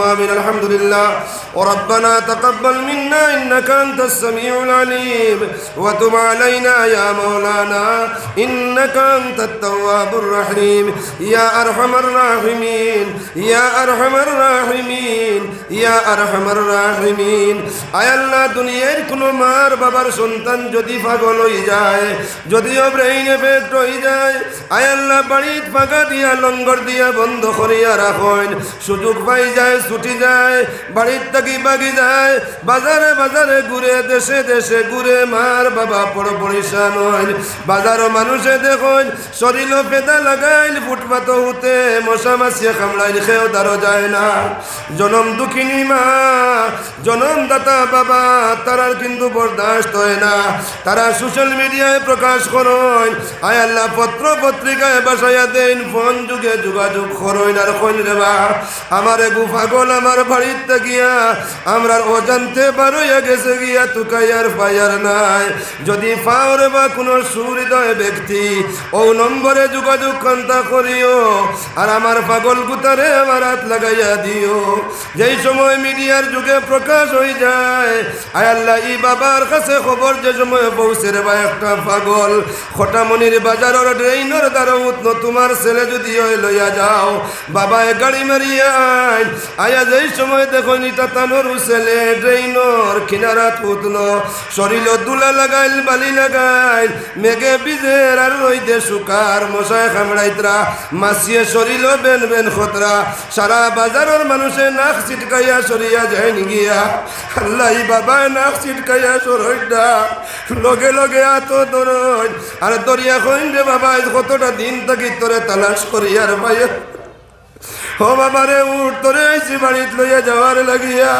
اللهم آمين الحمد لله. وربنا تقبل منا إنك أنت السميع العليم وتب علينا يا مولانا إنك أنت التواب الرحيم يا أرحم الراحمين يا أرحم الراحمين يا أرحم الراحمين আয় আল্লাহ দুনিয়ার কোনো মার বাবার সন্তান যদি পাগল হয়ে যায় যদিও ব্রেইন এফেক্ট হয়ে যায় আয় আল্লাহ বাড়িত ফাঁকা দিয়া লঙ্গর দিয়া বন্ধ করিয়া রাখেন সুযোগ পাই যায় ছুটি যায় বাড়ির থাকি বাগি যায়। বাজারে বাজারে ঘুরে, দেশে দেশে ঘুরে মার বাবা পড় পরিশান হইন বাজারও মানুষে দেখুন শরীর পেদা লাগাইল ফুটপাত হতে মশা মাছিয়া কামড়াইল খেয়েও তারও যায় না। জনম দুঃখিনী মা, জনম দাতা বাবা, তারার কিন্তু বরদাস্ত হয় না। তারা সোশ্যাল মিডিয়ায় প্রকাশ করুন। আয় আল্লাহ, পত্র পত্রিকায় বাসাইয়া দেন, ফোন যুগে যোগাযোগ করুন আর কইন রে বা, আমার পাগল, আমার বাড়িতে গিয়া আমরা অজান্তে বারোইয়া গেছে গিয়া তুকাইয়ার পাইয়ার নাই। যদি পাওরে বা কোনো সুহৃদয় ব্যক্তি, ও নম্বরে যোগাযোগ কন্তা করিও, আর আমার পাগল গুতারে আমার হাত লাগাইয়া দিও। যেই সময় মিডিয়ার যুগে প্রকাশ হয়ে যায়, আয় আল্লাহ, ই বাবার কাছে খবর যে সময় পৌঁছে বা একটা পাগল, খটামনির বাজারের ড্রেইনের দ্বারা উৎন, তোমার ছেলে যদি লইয়া যাও বাবা এ গাড়ি মারিয়া আয়া। যেই সময় দেখো নিটা তানোর ছেলে ড্রেইনর কিনারাত উঠল শরীর দুলা লাগাইল, বালি লাগাইল, মেঘে বিজের আর রইদে শুকার মশায় খামড়াইতরা। মাসিয়ে শরীর বেন বেন খতরা। সারা বাজারের মানুষে নাক ছিটকাইয়া সরিয়া যায় গিয়া আল্লাহ বাবা নাক ছিটকাইয়া সরইডা। লগে লগে আত দরই আর দরিয়া কইন রে বাবা কতটা দিন থাকি তোরে তালাশ করি আর ভাইয়া। ও বাবারে উঠ তোরে আইসি বাড়িত লইয়া যাওয়ার লাগিয়া।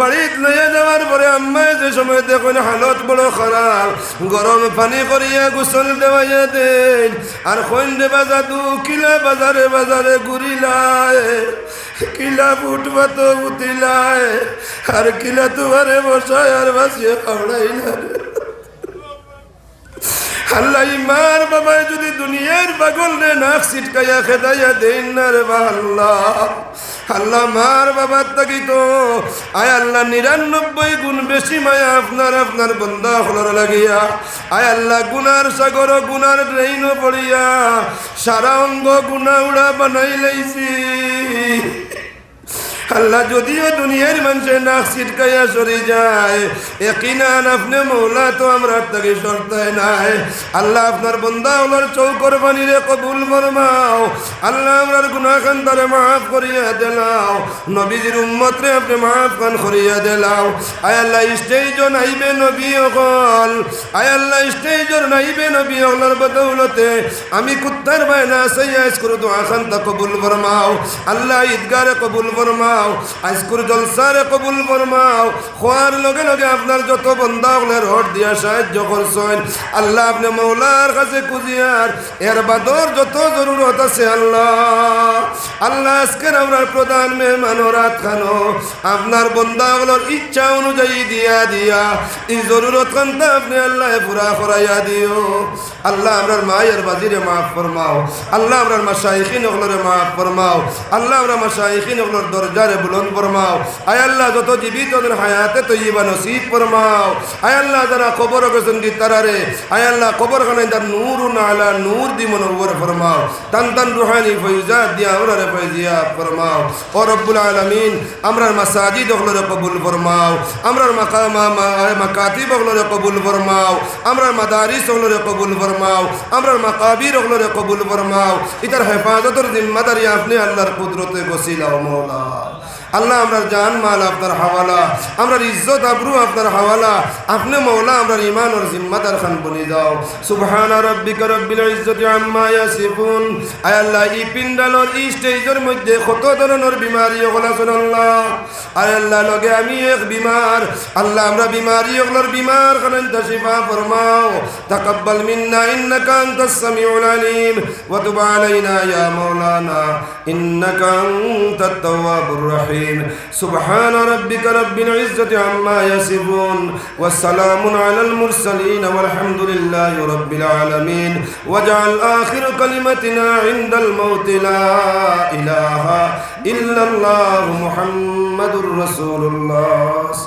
বাড়িত লইয়া যাওয়ার পরে আম্মায় যে সময় দেখুন হালত বড় খারাপ, গরম পানি করিয়া গোসল দেওয়াইয়া দেন, আর কইন দেবা জাদু কিলা বাজারে বাজারে ঘুরিলায়। কিলা ফুটবা তো উতিলায় আর কিলা তোমারে বসায় আর বাসিয়ে খাওড়াইলা রে আল্লাহ ইমার বাবায় যদি দুনিয়ার পাগল রে নাক ছিটকাইয়া খেদাইয়া দেন না রে বা আল্লাহ আল্লাহ মার বাবার থাকি তো আয় আল্লাহ, নিরানব্বই গুণ বেশি মায়া আপনার আপনার বন্ধা হলর লাগিয়া। আয় আল্লাহ, গুনার সাগর, গুনার ড্রেইনও পড়িয়া। সারা অঙ্গ গুনা উড়া বানাই লাইছি। আল্লাহ যদিও দুনিয়ার মানুষের নাক ছিটকাইয়া সরে যায় একিনান আপনি মৌলা তো আমরা তাকে সরতায় নাই। আল্লাহ আপনার বন্দা ওনার চৌকর বানিরে কবুল ফরমাও। আল্লাহ আমরার গুনাখান তারে মাফ করিয়া দিলাও। নবীজির উম্মতরে আপনি মাফ খান করিয়া দিলাও। আয় আল্লাহ স্টেজও নাইবে নবী অকল আয় আল্লাহ স্টেজর নাইবে নবী অকলের বদৌলতে। আমি কুত্তার বায়না সৈয়াস করু দোয়া খান তা কবুল ফরমাও। আল্লাহ ঈদগারে কবুল ফরমাও। আজকুর জলসারে কবুল ফরমাও। খোয়ার লগে লগে আপনার যত বন্ধা আপনার হট দিয়া সাহায্য করছেন, আল্লাহ আপনি মৌলার কাছে কুজিয়ার এর বাদর যত জরুরত আছে আল্লাহ। আল্লাহ আজকের আমরা প্রধান মেহমান রাত খানো আপনার বন্দাগুলোর ইচ্ছা অনুযায়ী দিয়া দিয়া, এই জরুরত খানটা আপনি আল্লাহ পুরা করাইয়া দিও। আল্লাহ আমরার মায়ের বাজিরে মাফ ফরমাও, আল্লাহ আমরার মাসাইখিন ওগুলোরে মাফ ফরমাও, আল্লাহ আমরা মাসাইখিন ওগুলোর দরজারে বুলন ফরমাও। আয় আল্লাহ, যত জীবিত হায়াতে তৈবা নসিব ফরমাও। আয় আল্লাহ, যারা কবর গেছেন দি তারারে। আয় আল্লাহ কবর খানে তার নূর নালা নূর দি মনোবর ফরমাও। তান তান রুহানি ফৈজা দিয়া আমরারে ফৈজিয়া ফরমাও। ও রব্বুল আলামিন, আমরার মাসাজিদ ওগুলোরে কবুল ফরমাও। আমরার মাকামা মাকাতিব ওগুলোরে কবুল ফরমাও। আমরার মাদারিস ওগুলোরে কবুল ফরমাও। আমরার মাকাবির ওগুলোরে কবুল ফরমাও। ইতার হেফাজতের জিম্মাদারি আপনি আল্লাহর কুদরতে গসিলাও মৌলা। আল্লাহ আমরা জান, মাল আপনার হাওয়ালা, আমরার ইজ্জত, আবরু আপনার হাওয়ালা, আপনি মৌলা আমরার ইমান ওর জিম্মাদার খান বলে দাও সুবহানা রব্বিকা রব্বিল ইজ্জতি আম্মা ইয়াসিফুন। আয় আল্লাহ ই পিন্ডালর ই স্টেজের মধ্যে কত ধরনের বিমারি ওগুলা আল্লাহ। আয় আল্লাহ, লগে আমি এক বিমার। আল্লাহ, আমরা বিমারি ওগুলোর বিমার খানেন তশিফা ফরমাও। তাকাব্বাল মিন্না, ইন্নাকা আনতাস সামিউল আলিম। ওয়া তুব আলাইনা, ইয়া মাওলানা, ইন্নাকা আনতাত তাওয়াবুর রহিম। الرحيم سبحان ربك رب العزة عما يصفون والسلام على المرسلين والحمد لله رب العالمين واجعل آخر كلمتنا عند الموت لا إله إلا الله محمد رسول الله صلى الله عليه وسلم